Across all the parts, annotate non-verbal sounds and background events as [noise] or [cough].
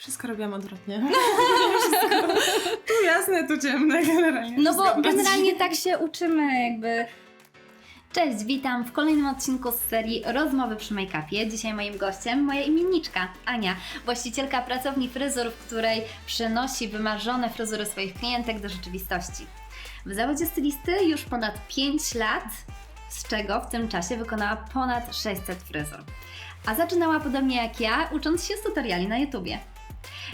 Wszystko robiłam odwrotnie. [laughs] Tu jasne, tu ciemne generalnie. No bo generalnie tak się uczymy jakby. Cześć, witam w kolejnym odcinku z serii Rozmowy przy make-upie. Dzisiaj moim gościem moja imienniczka Ania, właścicielka pracowni fryzur, w której przynosi wymarzone fryzury swoich klientek do rzeczywistości. W zawodzie stylisty już ponad 5 lat, z czego w tym czasie wykonała ponad 600 fryzur. A zaczynała podobnie jak ja, ucząc się z tutoriali na YouTubie.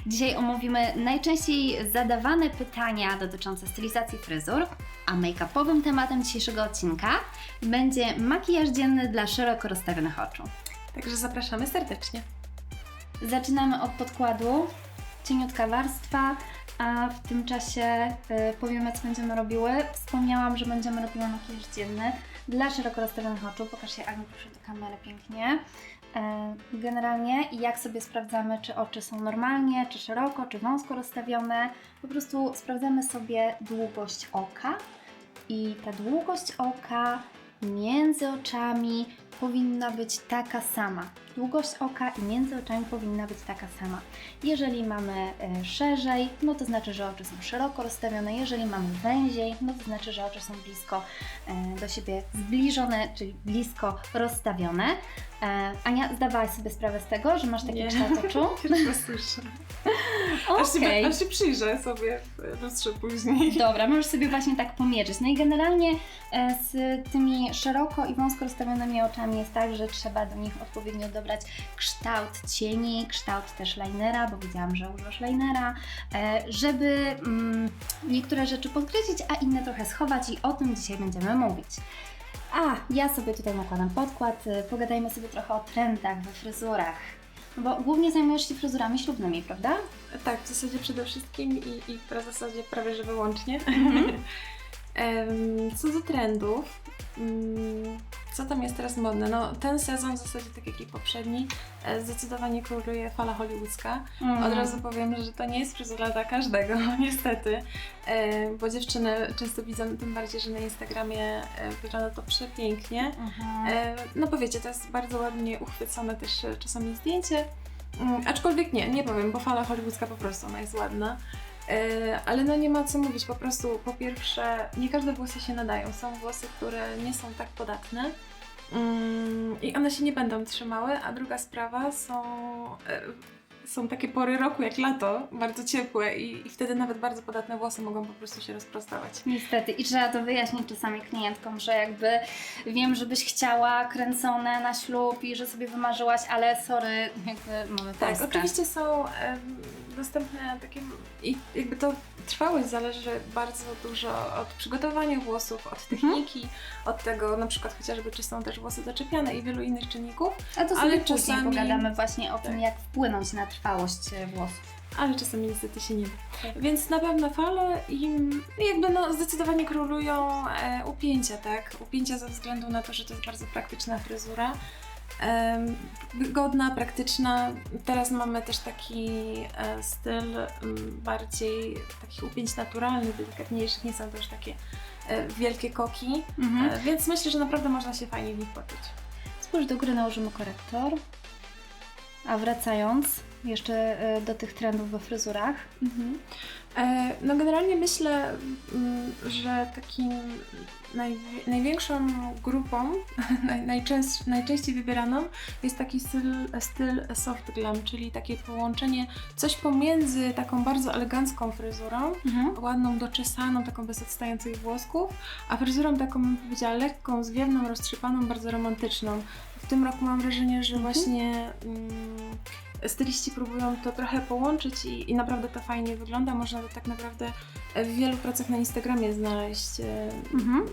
Dzisiaj omówimy najczęściej zadawane pytania dotyczące stylizacji fryzur, a make-upowym tematem dzisiejszego odcinka będzie makijaż dzienny dla szeroko rozstawionych oczu. Także zapraszamy serdecznie. Zaczynamy od podkładu, cieniutka warstwa, a w tym czasie y, powiemy co będziemy robiły. Wspomniałam, że będziemy robiły makijaż dzienny dla szeroko rozstawionych oczu. Pokaż się Aniu proszę do kamery pięknie. E, Generalnie jak sobie sprawdzamy, czy oczy są normalnie, czy szeroko, czy wąsko rozstawione. Po prostu sprawdzamy sobie długość oka i ta długość oka między oczami powinna być taka sama. Długość oka i między oczami powinna być taka sama. Jeżeli mamy e, szerzej, no to znaczy, że oczy są szeroko rozstawione. Jeżeli mamy węziej, no to znaczy, że oczy są blisko e, do siebie zbliżone, czyli blisko rozstawione. E, Ania, zdawałaś sobie sprawę z tego, że masz taki Nie. kształt oczu? [laughs] Pierwszy raz słyszę. Aż, się, aż się przyjrzę sobie w lustrze później. Dobra, możesz sobie właśnie tak pomierzyć. No i generalnie z tymi szeroko i wąsko rozstawionymi oczami jest tak, że trzeba do nich odpowiednio dobrać kształt cieni, kształt też linera, bo widziałam, że używasz linera, e, żeby mm, niektóre rzeczy podkreślić, a inne trochę schować i o tym dzisiaj będziemy mówić. A, ja sobie tutaj nakładam podkład, e, pogadajmy sobie trochę o trendach we fryzurach. Bo głównie zajmujesz się fryzurami ślubnymi, prawda? Tak, w zasadzie przede wszystkim i, i w zasadzie prawie że wyłącznie. Mhm. Em, [laughs] Co do trendów, mm, co tam jest teraz modne? No, ten sezon w zasadzie, tak jak i poprzedni, e, zdecydowanie króluje fala hollywoodzka. Mm. Od razu powiem, że to nie jest fryzura dla każdego, [laughs] niestety, e, bo dziewczyny często widzą, tym bardziej, że na Instagramie e, wygląda to przepięknie. Mhm. E, No powiecie, to jest bardzo ładnie uchwycone też czasami zdjęcie, Mm, aczkolwiek nie, nie powiem, bo fala hollywoodzka po prostu ona jest ładna. E, Ale no nie ma co mówić, po prostu po pierwsze nie każde włosy się nadają. Są włosy, które nie są tak podatne mm, i one się nie będą trzymały, a druga sprawa są, e, są takie pory roku jak lato, bardzo ciepłe i, i wtedy nawet bardzo podatne włosy mogą po prostu się rozprostować. Niestety. I trzeba to wyjaśnić czasami klientkom, że jakby wiem, żebyś chciała kręcone na ślub i że sobie wymarzyłaś, ale sorry, jakby mamy Tak, Polskę. oczywiście są em, dostępne takie i jakby to trwałość zależy bardzo dużo od przygotowania włosów, od techniki, od tego na przykład chociażby czy są też włosy zaczepiane i wielu innych czynników, A to sobie ale później czasami- pogadamy właśnie o tym, Tak. jak wpłynąć na trwałość e, włosów. ale czasami niestety się nie da. Tak. Więc na pewno fale im jakby no zdecydowanie królują e, upięcia, tak? Upięcia ze względu na to, że to jest bardzo praktyczna fryzura. Em, Wygodna, praktyczna. Teraz mamy też taki e, styl m, bardziej takich upięć naturalnych, delikatniejszych, nie są to już takie e, wielkie koki, Mhm. e, więc myślę, że naprawdę można się fajnie w nich poczuć. Spójrz, do góry nałożymy korektor. A wracając jeszcze e, do tych trendów we fryzurach. Mhm. E, No generalnie myślę, mm, że takim naj, największą grupą, [laughs] naj, najczęst, najczęściej wybieraną jest taki styl, styl soft glam, czyli takie połączenie coś pomiędzy taką bardzo elegancką fryzurą, Mhm. ładną, doczesaną, taką bez odstających włosków, a fryzurą taką, bym powiedziała, lekką, zwiewną, roztrzypaną, bardzo romantyczną. W tym roku mam wrażenie, że Mhm. właśnie mm, styliści próbują to trochę połączyć i, i naprawdę to fajnie wygląda. Można to tak naprawdę w wielu pracach na Instagramie znaleźć. e, Mhm.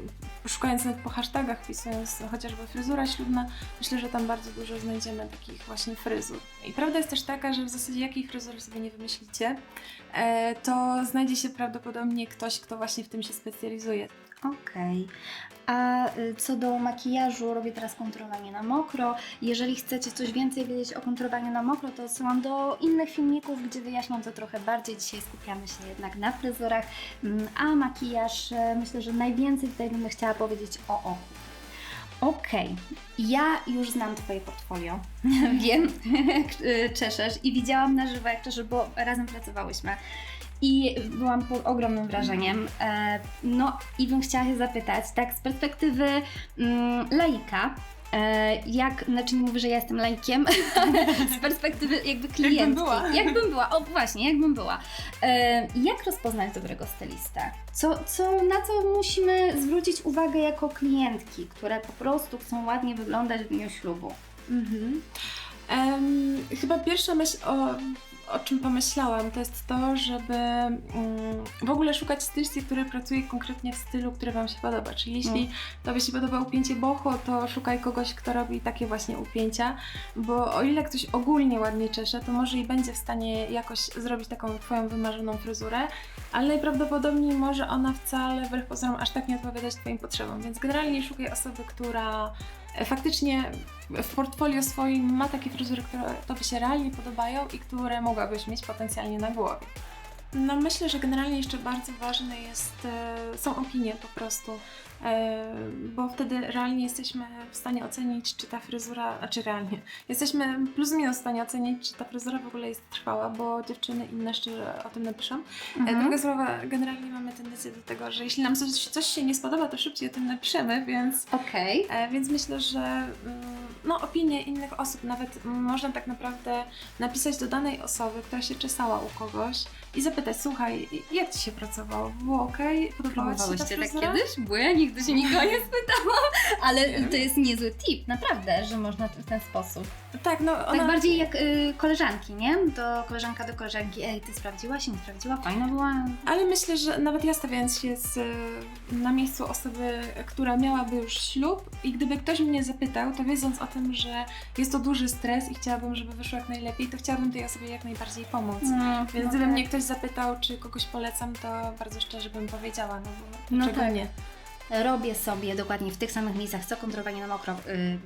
Szukając nawet po hashtagach, wpisując chociażby fryzura ślubna, myślę, że tam bardzo dużo znajdziemy takich właśnie fryzur. I prawda jest też taka, że w zasadzie jakiej fryzury sobie nie wymyślicie, e, to znajdzie się prawdopodobnie ktoś, kto właśnie w tym się specjalizuje. Okej. A y, co do makijażu, robię teraz kontrolowanie na mokro. Jeżeli chcecie coś więcej wiedzieć o kontrolowaniu na mokro, to odsyłam do innych filmików, gdzie wyjaśniam to trochę bardziej. Dzisiaj skupiamy się jednak na fryzurach, Mm, a makijaż, e, myślę, że najwięcej tutaj bym chciała powiedzieć o oku. Okej, ja już znam Twoje portfolio. [laughs] Wiem, jak [laughs] y, czeszesz i widziałam na żywo, jak czeszesz, bo razem pracowałyśmy. I byłam pod ogromnym wrażeniem. E, no i bym chciała się zapytać, tak z perspektywy mm, laika, e, jak, znaczy nie mówię, że ja jestem laikiem, [laughs] z perspektywy jakby klientki. była. Jakbym była, o właśnie, jakbym była. E, jak rozpoznać dobrego stylistę? Co, co, na co musimy zwrócić uwagę jako klientki, które po prostu chcą ładnie wyglądać w dniu ślubu? Mhm. Em, chyba pierwsza myśl, o, o czym pomyślałam, to jest to, żeby mm, w ogóle szukać stylisty, który pracuje konkretnie w stylu, który Wam się podoba. Czyli jeśli Mm. Tobie się podoba upięcie boho, to szukaj kogoś, kto robi takie właśnie upięcia, bo o ile ktoś ogólnie ładnie czesze, to może i będzie w stanie jakoś zrobić taką Twoją wymarzoną fryzurę, ale najprawdopodobniej może ona wcale wbrew pozorom aż tak nie odpowiadać Twoim potrzebom. Więc generalnie szukaj osoby, która faktycznie w portfolio swoim ma takie fryzury, które Tobie się realnie podobają i które mogłabyś mieć potencjalnie na głowie. No myślę, że generalnie jeszcze bardzo ważne jest, e, są opinie po prostu, bo wtedy realnie jesteśmy w stanie ocenić, czy ta fryzura, a czy realnie, jesteśmy plus minus w stanie ocenić, czy ta fryzura w ogóle jest trwała, bo dziewczyny inne szczerze o tym napiszą. E, Druga sprawa, generalnie mamy tendencję do tego, że jeśli nam coś, coś się nie spodoba, to szybciej o tym napiszemy, więc Okej. E, Więc myślę, że mm, no, opinie innych osób, nawet można tak naprawdę napisać do danej osoby, która się czesała u kogoś i zapytać, słuchaj, jak Ci się pracowało? Było ok? Podobała Ci się ta Próbowałyście tak fryzura? kiedyś? Bo ja nigdy się nikogo nie spytałam. Ale Nie. to jest niezły tip, naprawdę, że można w ten sposób. Tak, no Tak ona... bardziej jak y, koleżanki, nie? Do koleżanka do koleżanki, ej, ty sprawdziłaś, nie sprawdziła, fajna była. Ale myślę, że nawet ja stawiając się z, na miejscu osoby, która miałaby już ślub i gdyby ktoś mnie zapytał, to wiedząc o tym, że jest to duży stres i chciałabym, żeby wyszło jak najlepiej, to chciałabym tej osobie jak najbardziej pomóc. No, Więc gdyby tak. mnie ktoś zapytał, czy kogoś polecam, to bardzo szczerze bym powiedziała, no bo No tak. nie? Robię sobie dokładnie w tych samych miejscach co kontrolowanie na mokro y,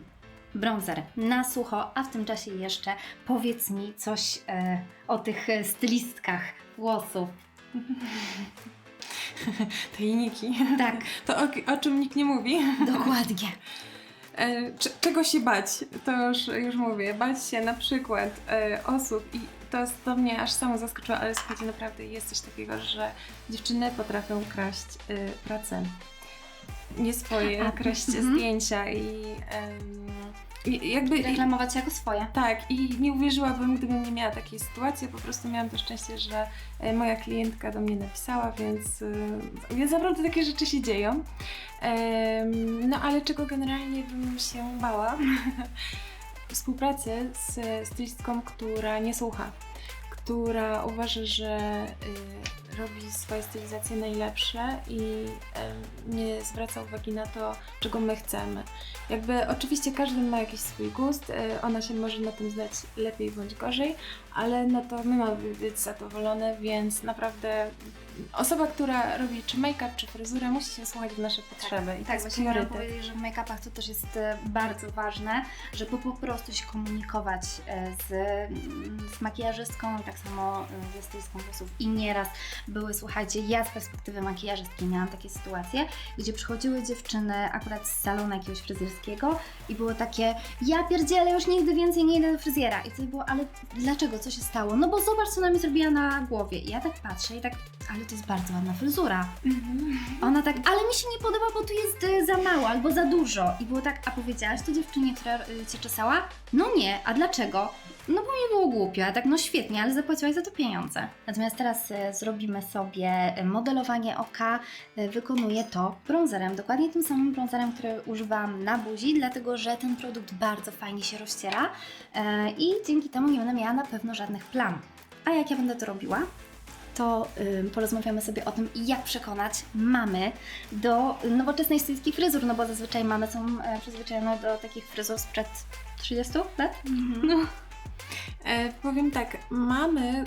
bronzer na sucho, a w tym czasie jeszcze powiedz mi coś y, o tych y, stylistkach włosów. [laughs] Te liniki. Tak, [laughs] To o, o czym nikt nie mówi. [laughs] dokładnie. E, cze- czego się bać? To już, już mówię. Bać się na przykład e, osób i to, jest, to mnie aż samo zaskoczyło, ale słuchajcie, naprawdę jest coś takiego, że dziewczyny potrafią kraść e, pracę. Nie swoje, A, kraść mhm. zdjęcia i, i jakby... Reklamować jako swoje. Tak, i nie uwierzyłabym, gdybym nie miała takiej sytuacji. Po prostu miałam to szczęście, że e, moja klientka do mnie napisała, więc, e, więc naprawdę takie rzeczy się dzieją. No ale czego generalnie bym się bała? [laughs] Współpracy z stylistką, która nie słucha, która uważa, że y, robi swoje stylizacje najlepsze i em, nie zwraca uwagi na to, czego my chcemy. Jakby oczywiście każdy ma jakiś swój gust, y, ona się może na tym znać lepiej bądź gorzej, ale no to my mamy być zadowolone, więc naprawdę osoba, która robi czy make-up, czy fryzurę, musi się słuchać w nasze potrzeby i to Tak, właśnie priorytet. powiedzieć, że w make-upach to też jest e, bardzo ważne, żeby po prostu się komunikować e, z, mm, z makijażystką i tak samo e, ze stylistką włosów. I nieraz były, słuchajcie, ja z perspektywy makijażystki miałam takie sytuacje, gdzie przychodziły dziewczyny akurat z salonu jakiegoś fryzjerskiego i było takie, ja pierdzielę, już nigdy więcej nie idę do fryzjera. I wtedy było, ale dlaczego, co się stało? No bo zobacz, co ona mi zrobiła na głowie. I ja tak patrzę i tak, ale to jest bardzo ładna fryzura. Mhm. Ona tak, ale mi się nie podoba, bo tu jest y, za mało albo za dużo. I było tak, a powiedziałaś to dziewczynie, która y, cię czesała? No nie, a dlaczego? No bo mi było głupio, a tak no świetnie, ale zapłaciłaś za to pieniądze. Natomiast teraz y, zrobimy sobie y, modelowanie oka, y, wykonuję to bronzerem, dokładnie tym samym bronzerem, który używam na buzi, dlatego że ten produkt bardzo fajnie się rozciera y, i dzięki temu nie będę miała na pewno żadnych plam. A jak ja będę to robiła? To porozmawiamy sobie o tym, jak przekonać mamy do nowoczesnej stylistki fryzur, no bo zazwyczaj mamy są e, przyzwyczajone do takich fryzur sprzed 30 lat. No. E, powiem tak, mamy,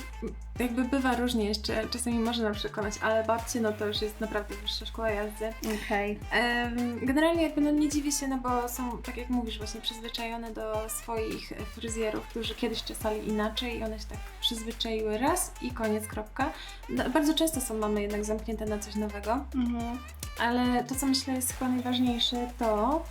jakby bywa różnie jeszcze, czasami można przekonać, ale babcie no to już jest naprawdę wyższa szkoła jazdy. Okej. Em, Generalnie jakby no nie dziwię się, no bo są, tak jak mówisz, właśnie przyzwyczajone do swoich fryzjerów, którzy kiedyś czesali inaczej i one się tak przyzwyczaiły raz i koniec, kropka. No, bardzo często są mamy jednak zamknięte na coś nowego, Mhm. ale to co myślę jest chyba najważniejsze to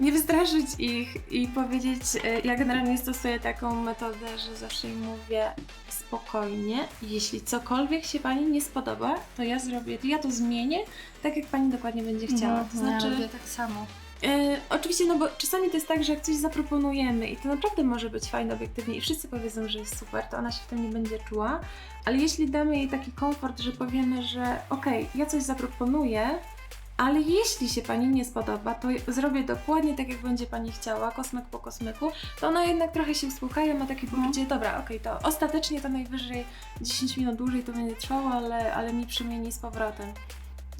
nie wystraszyć ich i powiedzieć, e, ja generalnie stosuję taką metodę, że zawsze im mówię spokojnie, jeśli cokolwiek się Pani nie spodoba, to ja zrobię, to ja to zmienię, tak jak Pani dokładnie będzie chciała. To Mhm, ja znaczy, robię tak samo. E, oczywiście, no bo czasami to jest tak, że jak coś zaproponujemy i to naprawdę może być fajne obiektywnie i wszyscy powiedzą, że jest super, to ona się w tym nie będzie czuła, ale jeśli damy jej taki komfort, że powiemy, że okej, ja coś zaproponuję, ale jeśli się Pani nie spodoba, to zrobię dokładnie tak, jak będzie Pani chciała, kosmek po kosmyku, to ona jednak trochę się uspokaja, ma takie poczucie, dobra, okej, to ostatecznie to najwyżej 10 minut dłużej to będzie trwało, ale, ale mi przemieni z powrotem.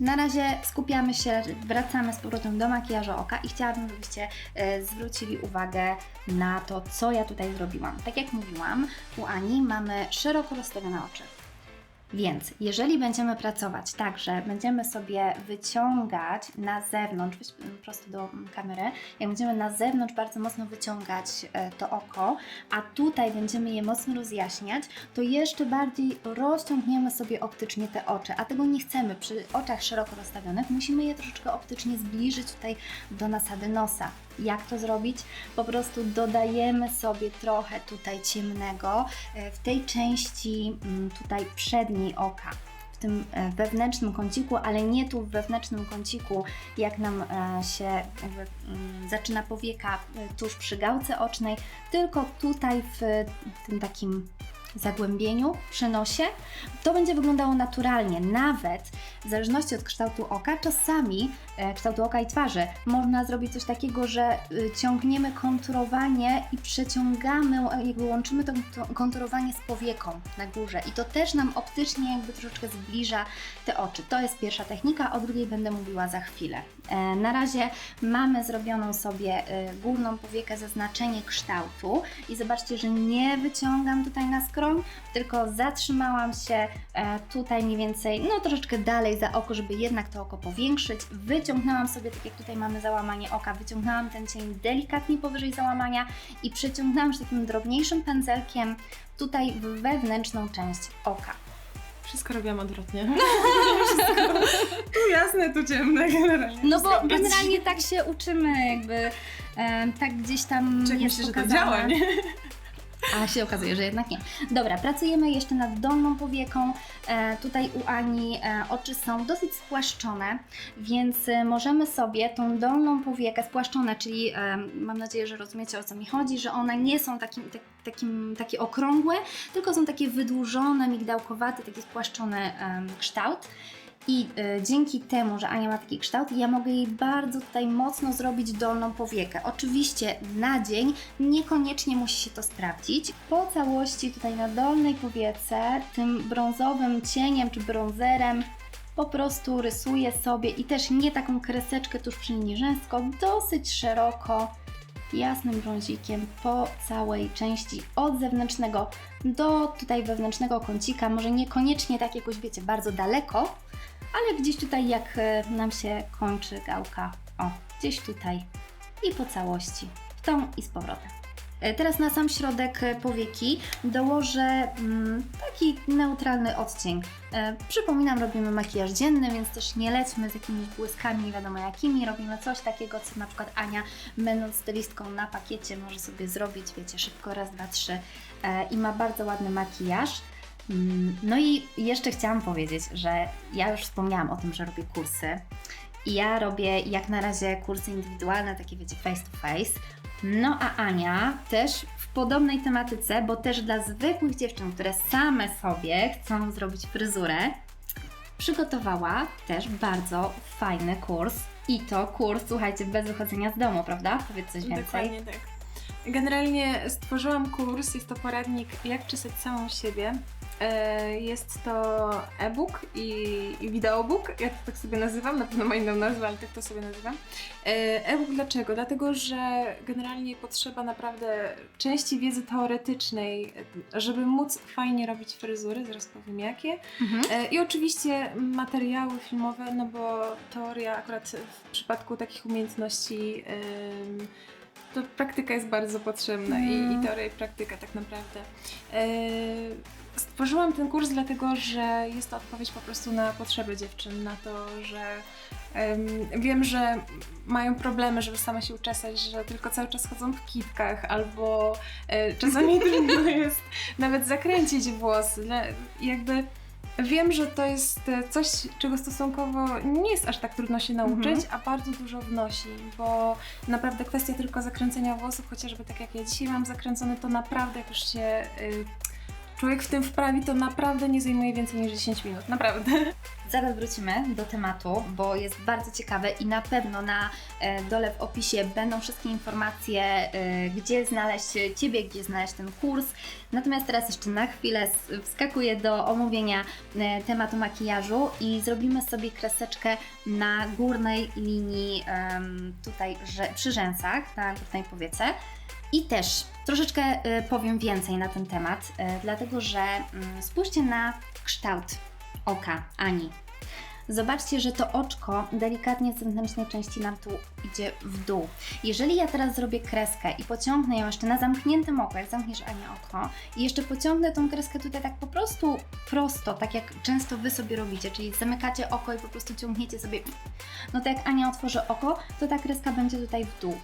Na razie skupiamy się, wracamy z powrotem do makijażu oka i chciałabym, żebyście e, zwrócili uwagę na to, co ja tutaj zrobiłam. Tak jak mówiłam, u Ani mamy szeroko rozstawione oczy. Więc jeżeli będziemy pracować tak, że będziemy sobie wyciągać na zewnątrz, prosto do kamery, jak będziemy na zewnątrz bardzo mocno wyciągać e, to oko, a tutaj będziemy je mocno rozjaśniać, to jeszcze bardziej rozciągniemy sobie optycznie te oczy, a tego nie chcemy. Przy oczach szeroko rozstawionych musimy je troszeczkę optycznie zbliżyć tutaj do nasady nosa. Jak to zrobić? Po prostu dodajemy sobie trochę tutaj ciemnego e, w tej części mm, tutaj przedniej oka. W tym e, wewnętrznym kąciku, ale nie tu w wewnętrznym kąciku, jak nam e, się mm, zaczyna powieka tuż przy gałce ocznej, tylko tutaj w tym takim zagłębieniu, przy nosie, to będzie wyglądało naturalnie. Nawet w zależności od kształtu oka, czasami kształtu oka i twarzy, można zrobić coś takiego, że y, ciągniemy konturowanie i przeciągamy, e, jakby łączymy to konturowanie z powieką na górze i to też nam optycznie jakby troszeczkę zbliża te oczy. To jest pierwsza technika, o drugiej będę mówiła za chwilę. E, Na razie mamy zrobioną sobie e, górną powiekę zaznaczenie kształtu i zobaczcie, że nie wyciągam tutaj na skroń, tylko zatrzymałam się e, tutaj mniej więcej, no troszeczkę dalej za oko, żeby jednak to oko powiększyć. Wyciągnęłam sobie, tak jak tutaj mamy załamanie oka, wyciągnęłam ten cień delikatnie powyżej załamania i przeciągnęłam już takim drobniejszym pędzelkiem tutaj w wewnętrzną część oka. Wszystko robiłam odwrotnie. [laughs] Tu jasne, tu ciemne generalnie. No bo generalnie tak się uczymy, jakby e, tak gdzieś tam Czek jest myślę, że to działa, nie? A się okazuje, że jednak nie. Dobra, pracujemy jeszcze nad dolną powieką. E, tutaj u Ani e, oczy są dosyć spłaszczone, więc e, możemy sobie tą dolną powiekę spłaszczone, czyli e, mam nadzieję, że rozumiecie o co mi chodzi, że one nie są takim, tak, takim, takie okrągłe, tylko są takie wydłużone, migdałkowate, taki spłaszczony em, kształt. I y, dzięki temu, że Ania ma taki kształt, ja mogę jej bardzo tutaj mocno zrobić dolną powiekę. Oczywiście na dzień niekoniecznie musi się to sprawdzić. Po całości tutaj na dolnej powiece tym brązowym cieniem czy brązerem po prostu rysuję sobie i też nie taką kreseczkę tuż przy linii rzęską, dosyć szeroko jasnym brązikiem po całej części od zewnętrznego do tutaj wewnętrznego kącika, może niekoniecznie tak jakoś wiecie bardzo daleko, ale gdzieś tutaj jak e, nam się kończy gałka, o, gdzieś tutaj i po całości, w tą i z powrotem. E, Teraz na sam środek e, powieki dołożę mm, taki neutralny odcień. Przypominam, robimy makijaż dzienny, więc też nie lećmy z jakimiś błyskami, nie wiadomo jakimi. Robimy coś takiego, co na przykład Ania, będąc stylistką na pakiecie, może sobie zrobić, wiecie, szybko, raz, dwa, trzy i ma bardzo ładny makijaż. Mm, No i jeszcze chciałam powiedzieć, że ja już wspomniałam o tym, że robię kursy. I ja robię jak na razie kursy indywidualne, takie wiecie, face to face. No a Ania też w podobnej tematyce, bo też dla zwykłych dziewczyn, które same sobie chcą zrobić fryzurę, przygotowała też bardzo fajny kurs. I to kurs, słuchajcie, bez wychodzenia z domu, prawda? Powiedz coś więcej. Dokładnie tak. Generalnie stworzyłam kurs, jest to poradnik jak czesać samą siebie. E, Jest to e-book i, i wideobook, ja to tak sobie nazywam, na pewno ma inną nazwę, ale tak to sobie nazywam. E, E-book dlaczego? Dlatego, że generalnie potrzeba naprawdę części wiedzy teoretycznej, żeby móc fajnie robić fryzury, zaraz powiem jakie. Mhm. E, I oczywiście materiały filmowe, no bo teoria akurat w przypadku takich umiejętności to praktyka jest bardzo potrzebna i, Mm. i teoria i praktyka tak naprawdę. E, stworzyłam ten kurs dlatego, że jest to odpowiedź po prostu na potrzeby dziewczyn, na to, że em, wiem, że mają problemy, żeby same się uczesać, że tylko cały czas chodzą w kitkach, albo e, czasami [laughs] trudno jest nawet zakręcić włosy. Jakby wiem, że to jest e, coś, czego stosunkowo nie jest aż tak trudno się nauczyć, a bardzo dużo wnosi, bo naprawdę kwestia tylko zakręcenia włosów, chociażby tak jak ja dzisiaj mam zakręcone, to naprawdę jak już się y, człowiek w tym wprawi, to naprawdę nie zajmuje więcej niż 10 minut, naprawdę. Zaraz wrócimy do tematu, bo jest bardzo ciekawe i na pewno na e, dole w opisie będą wszystkie informacje, e, gdzie znaleźć Ciebie, gdzie znaleźć ten kurs. Natomiast teraz jeszcze na chwilę wskakuję do omówienia e, tematu makijażu i zrobimy sobie kreseczkę na górnej linii tutaj przy rzęsach, na górnej powiece. I też troszeczkę e, powiem więcej na ten temat, e, dlatego że mm, spójrzcie na kształt oka Ani. Zobaczcie, że to oczko delikatnie z zewnętrznej części nam tu idzie w dół. Jeżeli ja teraz zrobię kreskę i pociągnę ją jeszcze na zamkniętym oku, jak zamkniesz Ania oko, i jeszcze pociągnę tą kreskę tutaj tak po prostu prosto, tak jak często Wy sobie robicie, czyli zamykacie oko i po prostu ciągniecie sobie, no to jak Ania otworzy oko, to ta kreska będzie tutaj w dół.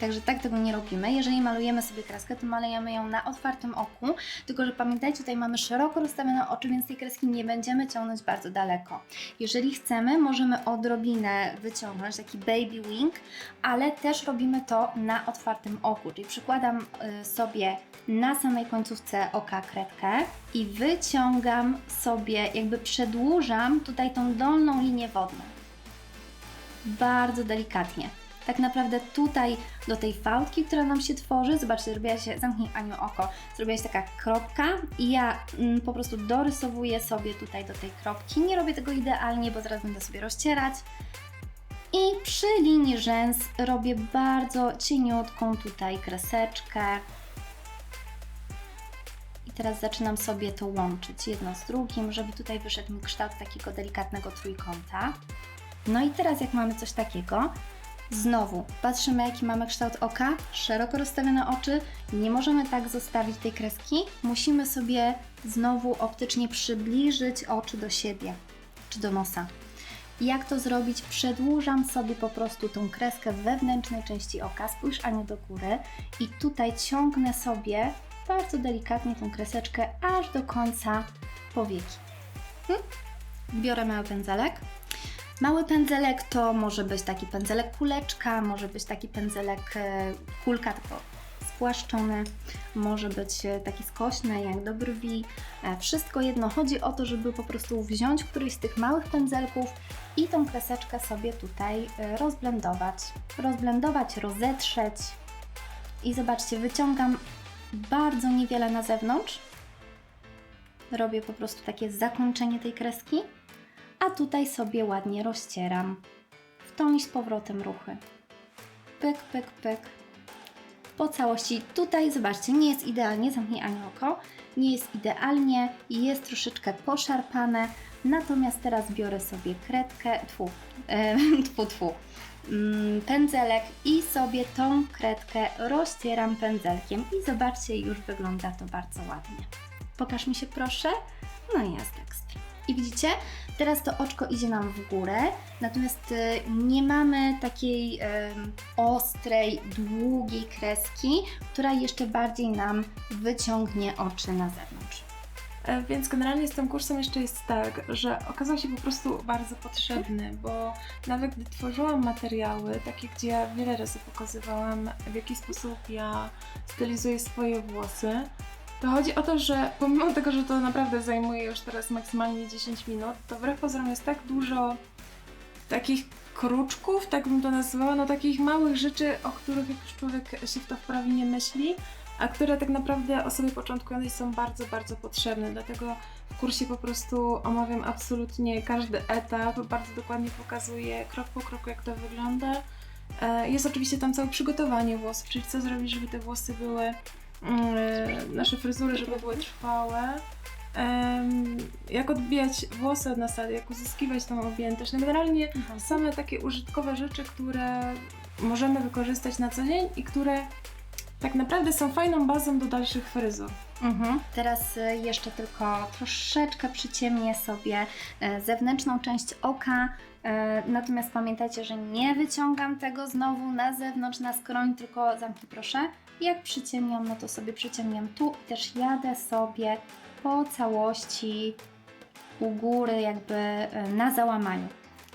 Także tak tego nie robimy. Jeżeli malujemy sobie kreskę, to malujemy ją na otwartym oku, tylko że pamiętajcie, tutaj mamy szeroko rozstawione oczy, więc tej kreski nie będziemy ciągnąć bardzo daleko. Jeżeli chcemy, możemy odrobinę wyciągnąć, taki baby wing, ale też robimy to na otwartym oku, czyli przykładam y, sobie na samej końcówce oka kredkę i wyciągam sobie, jakby przedłużam tutaj tą dolną linię wodną. Bardzo delikatnie. Tak naprawdę tutaj do tej fałdki, która nam się tworzy, zobaczcie, zrobiła się, zamknij Aniu oko, zrobiła się taka kropka i ja mm, po prostu dorysowuję sobie tutaj do tej kropki. Nie robię tego idealnie, bo zaraz będę sobie rozcierać. I przy linii rzęs robię bardzo cieniutką tutaj kreseczkę. I teraz zaczynam sobie to łączyć jedno z drugim, żeby tutaj wyszedł mi kształt takiego delikatnego trójkąta. No i teraz jak mamy coś takiego, Znowu, patrzymy jaki mamy kształt oka, szeroko rozstawione oczy, nie możemy tak zostawić tej kreski, musimy sobie znowu optycznie przybliżyć oczy do siebie, czy do nosa. Jak to zrobić? Przedłużam sobie po prostu tą kreskę w wewnętrznej części oka, spójrz Aniu do góry i tutaj ciągnę sobie bardzo delikatnie tą kreseczkę aż do końca powieki. Hm? Biorę mały pędzelek, Mały pędzelek to może być taki pędzelek kuleczka, może być taki pędzelek e, kulka, tylko spłaszczony, może być e, taki skośny jak do brwi. E, Wszystko jedno, chodzi o to, żeby po prostu wziąć któryś z tych małych pędzelków i tą kreseczkę sobie tutaj rozblendować. Rozblendować, rozetrzeć i zobaczcie, wyciągam bardzo niewiele na zewnątrz. Robię po prostu takie zakończenie tej kreski a tutaj sobie ładnie rozcieram. W tą i z powrotem ruchy. Pyk, pyk, pyk. Po całości. Tutaj zobaczcie, nie jest idealnie, zamknij Aniu oko, nie jest idealnie, jest troszeczkę poszarpane, natomiast teraz biorę sobie kredkę, tfu, e, [laughs] tfu, tfu, mm, pędzelek i sobie tą kredkę rozcieram pędzelkiem i zobaczcie, już wygląda to bardzo ładnie. Pokaż mi się proszę. No i jest ekstra. I widzicie, teraz to oczko idzie nam w górę, natomiast y, nie mamy takiej ostrej, długiej kreski, która jeszcze bardziej nam wyciągnie oczy na zewnątrz. E, Więc generalnie z tym kursem jeszcze jest tak, że okazał się po prostu bardzo potrzebny, bo nawet gdy tworzyłam materiały, takie gdzie wiele razy pokazywałam, w jaki sposób ja stylizuję swoje włosy, to chodzi o to, że pomimo tego, że to naprawdę zajmuje już teraz maksymalnie 10 minut, to wbrew pozorom jest tak dużo takich kruczków, tak bym to nazywała, no takich małych rzeczy, o których jak już człowiek się w to wprawi nie myśli, a które tak naprawdę osobie początkującej są bardzo, bardzo potrzebne. Dlatego w kursie po prostu omawiam absolutnie każdy etap, bardzo dokładnie pokazuję krok po kroku, jak to wygląda. E, Jest oczywiście tam całe przygotowanie włosów, czyli co zrobić, żeby te włosy były, nasze fryzury, żeby były trwałe. Jak odbijać włosy od nasady, jak uzyskiwać tą objętość. No generalnie same takie użytkowe rzeczy, które możemy wykorzystać na co dzień i które tak naprawdę są fajną bazą do dalszych fryzur. Mhm. Teraz y, jeszcze tylko troszeczkę przyciemnię sobie e, zewnętrzną część oka. E, Natomiast pamiętajcie, że nie wyciągam tego znowu na zewnątrz, na skroń, tylko zamknij proszę. Jak przyciemniam, no to sobie przyciemniam tu i też jadę sobie po całości u góry, jakby e, na załamaniu.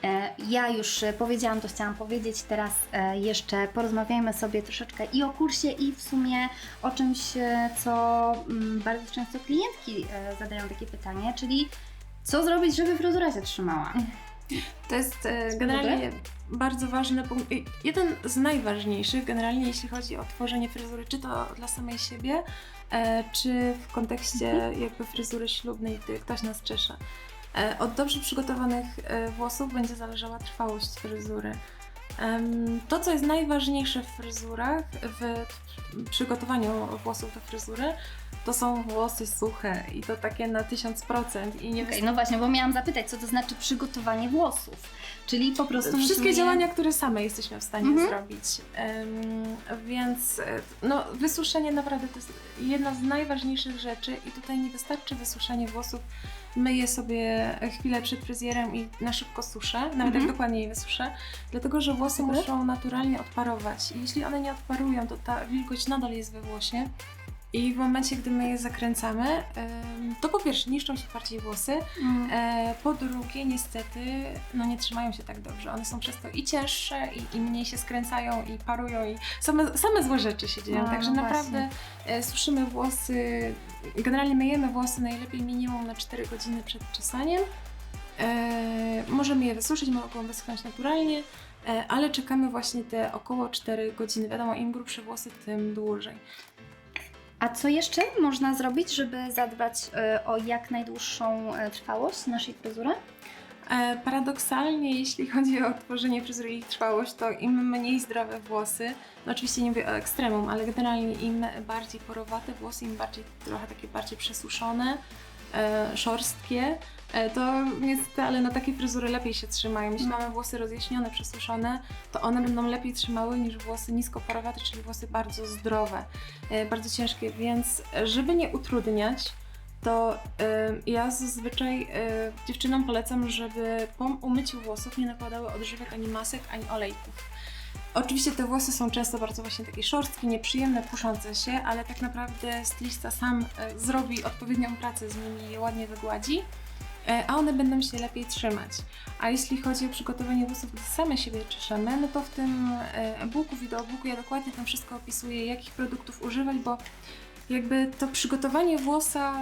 E, Ja już e, powiedziałam, to chciałam powiedzieć, teraz jeszcze porozmawiajmy sobie troszeczkę i o kursie, i w sumie o czymś, co mm, bardzo często klientki zadają takie pytanie, czyli co zrobić, żeby fryzura się trzymała? To jest generalnie bardzo ważny punkt, jeden z najważniejszych generalnie jeśli chodzi o tworzenie fryzury, czy to dla samej siebie, e, czy w kontekście jakby fryzury ślubnej, gdy ktoś nas czesze. E, Od dobrze przygotowanych e, włosów będzie zależała trwałość fryzury. To, co jest najważniejsze w fryzurach, w przygotowaniu włosów do fryzury, to są włosy suche i to takie na 1000% i nie Okej, no właśnie, bo miałam zapytać, co to znaczy przygotowanie włosów, czyli po prostu Wszystkie musimy działania, które same jesteśmy w stanie Mhm. zrobić. Em, więc e, no, wysuszenie naprawdę to jest jedna z najważniejszych rzeczy i tutaj nie wystarczy wysuszenie włosów. Myję sobie chwilę przed fryzjerem i na szybko suszę, nawet Mhm. jak dokładnie je wysuszę, dlatego że włosy muszą naturalnie odparować. I jeśli one nie odparują, to ta wilgoć nadal jest we włosie. I w momencie, gdy my je zakręcamy, to po pierwsze niszczą się bardziej włosy, Mm. E, po drugie, niestety, no nie trzymają się tak dobrze. One są przez to i cięższe, i, i mniej się skręcają, i parują, i same, same złe rzeczy się dzieją. No, Także no naprawdę e, suszymy włosy, generalnie myjemy włosy najlepiej minimum na 4 godziny przed czesaniem. E, możemy je wysuszyć, mogą wyschnąć naturalnie, ale czekamy właśnie te około 4 godziny. Wiadomo, im grubsze włosy, tym dłużej. A co jeszcze można zrobić, żeby zadbać e, o jak najdłuższą e, trwałość naszej fryzury? E, Paradoksalnie, jeśli [laughs] chodzi o tworzenie fryzury i ich trwałość, to im mniej zdrowe włosy, no oczywiście nie mówię o ekstremum, ale generalnie im bardziej porowate włosy, im bardziej trochę takie bardziej przesuszone, szorstkie, e, to niestety, ale na takie fryzury lepiej się trzymają. Jeśli mamy włosy rozjaśnione, przesuszone, to one będą lepiej trzymały niż włosy nisko porowate, czyli włosy bardzo zdrowe, e, bardzo ciężkie, więc e, żeby nie utrudniać, to ja zazwyczaj dziewczynom polecam, żeby po umyciu włosów nie nakładały odżywek ani masek, ani olejków. Oczywiście te włosy są często bardzo właśnie takie szorstkie, nieprzyjemne, puszące się, ale tak naprawdę stylista sam zrobi odpowiednią pracę z nimi i je ładnie wygładzi, a one będą się lepiej trzymać. A jeśli chodzi o przygotowanie włosów, gdy same siebie czeszemy, no to w tym y, e-booku, wideobooku ja dokładnie tam wszystko opisuję, jakich produktów używać, bo jakby to przygotowanie włosa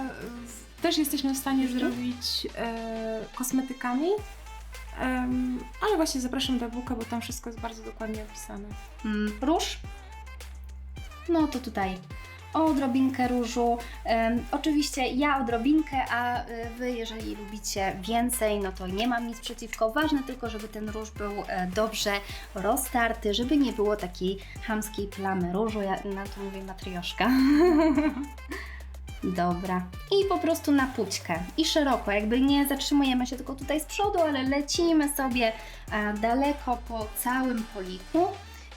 też jesteśmy w stanie Mhm. zrobić e, kosmetykami. Em, ale właśnie zapraszam do e-booka, bo tam wszystko jest bardzo dokładnie opisane. Mm, róż? No to tutaj odrobinkę różu. Oczywiście ja odrobinkę, a y, Wy, jeżeli lubicie więcej, no to nie mam nic przeciwko. Ważne tylko, żeby ten róż był e, dobrze roztarty, żeby nie było takiej chamskiej plamy różu. Ja na to mówię matrioszka. [laughs] Dobra. I po prostu na pućkę. I szeroko, jakby nie zatrzymujemy się tylko tutaj z przodu, ale lecimy sobie e, daleko po całym poliku.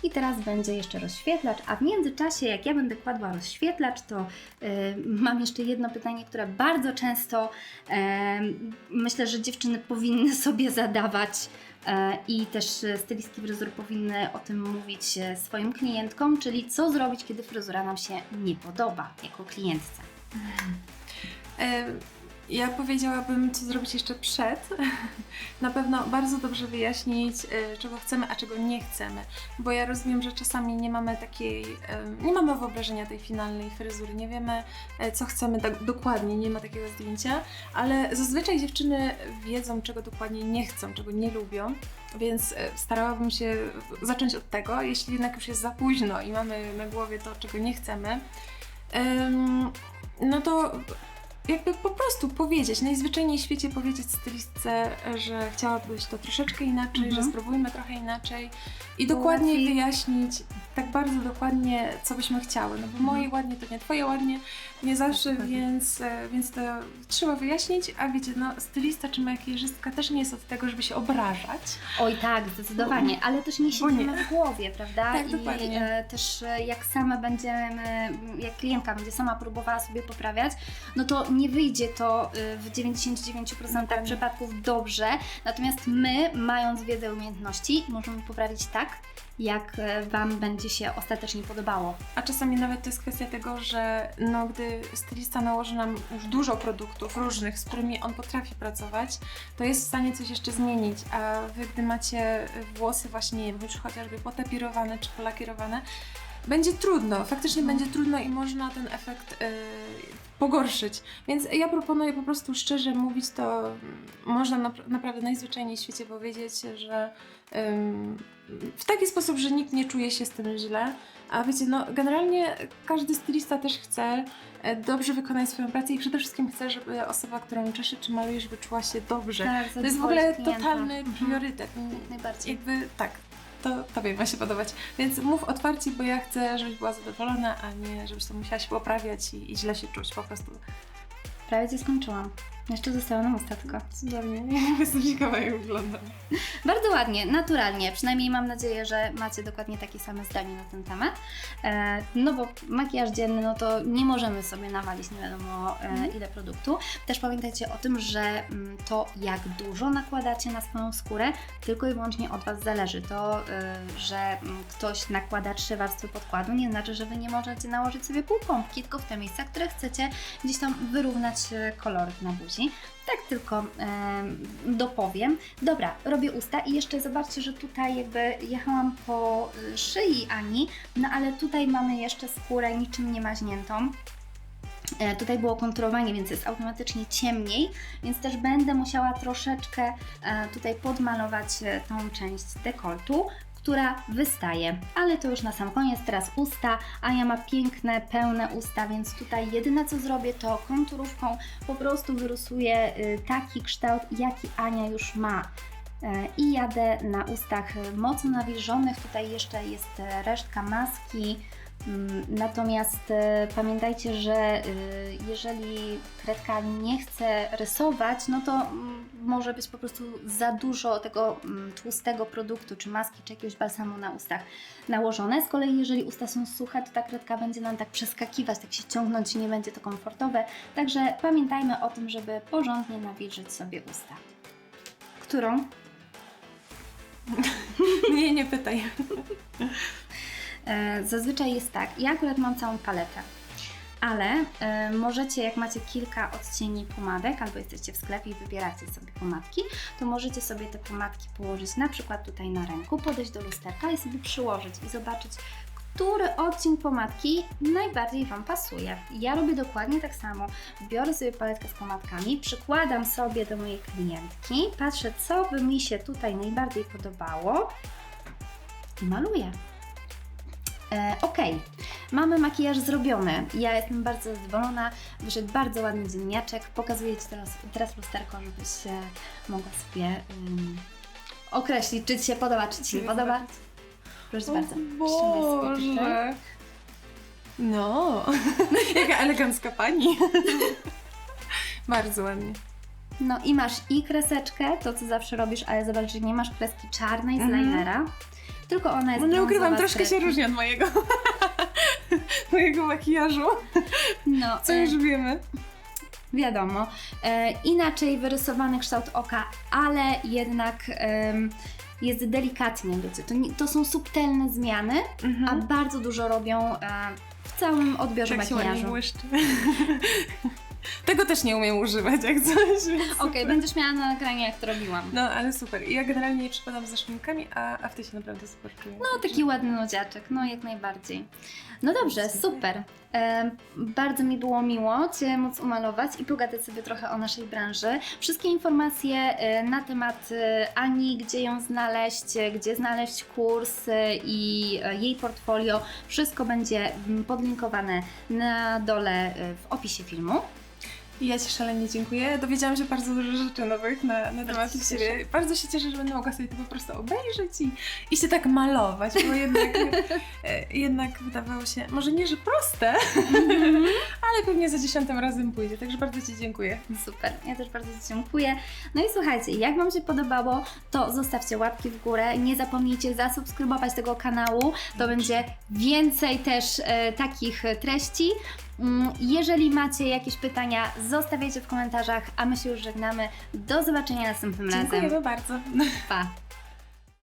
I teraz będzie jeszcze rozświetlacz, a w międzyczasie, jak ja będę kładła rozświetlacz, to y, mam jeszcze jedno pytanie, które bardzo często em, myślę, że dziewczyny powinny [laughs] sobie zadawać e, i też stylistki fryzur powinny o tym mówić e, swoim klientkom, czyli co zrobić, kiedy fryzura nam się nie podoba jako klientce. E, ja powiedziałabym, co zrobić jeszcze przed. Na pewno bardzo dobrze wyjaśnić, e, czego chcemy, a czego nie chcemy. Bo ja rozumiem, że czasami nie mamy takiej, nie mamy wyobrażenia tej finalnej fryzury, nie wiemy, e, co chcemy tak dokładnie, nie ma takiego zdjęcia, ale zazwyczaj dziewczyny wiedzą, czego dokładnie nie chcą, czego nie lubią, więc e, starałabym się zacząć od tego, jeśli jednak już jest za późno i mamy na głowie to, czego nie chcemy, em, no to jakby po prostu powiedzieć, najzwyczajniej w świecie powiedzieć stylistce, że chciałabyś to troszeczkę inaczej, Mhm. że spróbujmy trochę inaczej i dokładnie wyjaśnić tak bardzo dokładnie, co byśmy chciały. No bo Mhm. moje ładnie to nie twoje ładnie, nie zawsze, Dokładnie. więc, e, więc to trzeba wyjaśnić, a wiecie, no stylista czy makijażystka też nie jest od tego, żeby się obrażać. Oj tak, zdecydowanie, ale też nie Bo nie. siedzimy w głowie, prawda? Tak, I dokładnie. e, też e, jak same będziemy, jak klientka będzie sama próbowała sobie poprawiać, no to nie wyjdzie to w 99% Dokładnie. przypadków dobrze, natomiast my, mając wiedzę umiejętności, możemy poprawić tak, jak e, Wam będzie się ostatecznie podobało. A czasami nawet to jest kwestia tego, że no, gdy stylista nałoży nam już dużo produktów różnych, z którymi on potrafi pracować, to jest w stanie coś jeszcze zmienić. A wy, gdy macie włosy właśnie, już chociażby potapirowane czy polakierowane, będzie trudno, faktycznie będzie trudno i można ten efekt y, pogorszyć. Więc ja proponuję po prostu szczerze mówić to, mm, można napra- naprawdę najzwyczajniej w świecie powiedzieć, że ym, w taki sposób, że nikt nie czuje się z tym źle. A wiecie, no generalnie każdy stylista też chce e, dobrze wykonać swoją pracę i przede wszystkim chce, żeby osoba, którą czeszy czy maluje, żeby czuła się dobrze. Tak, to jest w ogóle klientów. totalny Mhm. priorytet. Najbardziej. Jakby tak, to tobie ma się podobać. Więc mów otwarcie, bo ja chcę, żebyś była zadowolona, a nie żebyś to musiała się poprawiać i, i źle się czuć po prostu. Prawie cię skończyłam. Jeszcze zostało nam ostatko. Cudownie, [laughs] nie jestem ciekawa jak wygląda. Bardzo ładnie, naturalnie. Przynajmniej mam nadzieję, że macie dokładnie takie same zdanie na ten temat. E, no bo makijaż dzienny, no to nie możemy sobie nawalić nie wiadomo e, Mhm. ile produktu. Też pamiętajcie o tym, że mm, to jak dużo nakładacie na swoją skórę, tylko i wyłącznie od Was zależy. To, e, że mm, ktoś nakłada trzy warstwy podkładu, nie znaczy, że Wy nie możecie nałożyć sobie pół pompki, tylko w te miejsca, które chcecie gdzieś tam wyrównać e, koloryt na buzi. Tak tylko em, dopowiem. Dobra, robię usta i jeszcze zobaczcie, że tutaj jakby jechałam po szyi Ani, no ale tutaj mamy jeszcze skórę niczym nie maźniętą. E, Tutaj było konturowanie, więc jest automatycznie ciemniej, więc też będę musiała troszeczkę e, tutaj podmalować e, tą część dekoltu, która wystaje. Ale to już na sam koniec, teraz usta. Ania ma piękne, pełne usta, więc tutaj jedyne co zrobię to konturówką po prostu wyrysuję y, taki kształt, jaki Ania już ma. E, I jadę na ustach mocno nawilżonych. Tutaj jeszcze jest e, resztka maski. Mm, Natomiast e, pamiętajcie, że y, jeżeli kredka nie chce rysować, no to mm, może być po prostu za dużo tego mm, tłustego produktu, czy maski, czy jakiegoś balsamu na ustach nałożone. Z kolei jeżeli usta są suche, to ta kredka będzie nam tak przeskakiwać, tak się ciągnąć i nie będzie to komfortowe. Także pamiętajmy o tym, żeby porządnie nawilżyć sobie usta. Którą? [laughs] Nie, nie pytaj. [laughs] E, Zazwyczaj jest tak, ja akurat mam całą paletę, ale e, możecie, jak macie kilka odcieni pomadek, albo jesteście w sklepie i wybieracie sobie pomadki, to możecie sobie te pomadki położyć na przykład tutaj na ręku, podejść do lusterka i sobie przyłożyć i zobaczyć, który odcień pomadki najbardziej Wam pasuje. Ja robię dokładnie tak samo. Biorę sobie paletkę z pomadkami, przykładam sobie do mojej klientki, patrzę, co by mi się tutaj najbardziej podobało i maluję. E, ok, mamy makijaż zrobiony. Ja jestem bardzo zadowolona. Wyszedł bardzo ładny dzienniaczek. Pokazuję Ci teraz, teraz lusterko, żebyś e, mogła sobie ym, określić, czy Ci się podoba, czy Ci się nie podoba. Proszę bardzo. sobie tutaj. Boże. [laughs] No, jaka elegancka pani. [laughs] Bardzo ładnie. No i masz i kreseczkę, to co zawsze robisz, ale zobacz, że nie masz kreski czarnej z Mhm. linera, tylko ona jest No nie ukrywam, troszkę się różni od mojego, [laughs] mojego makijażu, No, [laughs] co e, już wiemy. Wiadomo. E, inaczej wyrysowany kształt oka, ale jednak em, jest delikatnie, wiecie. To, to są subtelne zmiany, a Mhm. bardzo dużo robią e, w całym odbiorze Tak się makijażu. błyszczy. [laughs] Tego też nie umiem używać, jak coś. więc Okej, będziesz miała na nagranie, jak to robiłam. No, ale super. I ja generalnie nie przypadam za szminkami, a, a w tej się naprawdę super czuję. No, taki ładny nudziaczek, no jak najbardziej. No dobrze, super. E, bardzo mi było miło Cię móc umalować i pogadać sobie trochę o naszej branży. Wszystkie informacje e, na temat e, Ani, gdzie ją znaleźć, e, gdzie znaleźć kurs e, i e, jej portfolio, wszystko będzie mm, podlinkowane na dole e, w opisie filmu. Ja Ci szalenie dziękuję. Dowiedziałam się bardzo dużo rzeczy nowych na, na temat się siebie. Bardzo się cieszę, że będę mogła sobie to po prostu obejrzeć i, i się tak malować, bo jednak, [laughs] e, jednak wydawało się, może nie, że proste, [laughs] ale pewnie za dziesiątym razem pójdzie. Także bardzo Ci dziękuję. Super, ja też bardzo Ci dziękuję. No i słuchajcie, jak Wam się podobało, to zostawcie łapki w górę. Nie zapomnijcie zasubskrybować tego kanału, to będzie więcej też e, takich treści. Mm, Jeżeli macie jakieś pytania, zostawiajcie w komentarzach, a my się już żegnamy. Do zobaczenia następnym razem. Dziękujemy bardzo. Pa!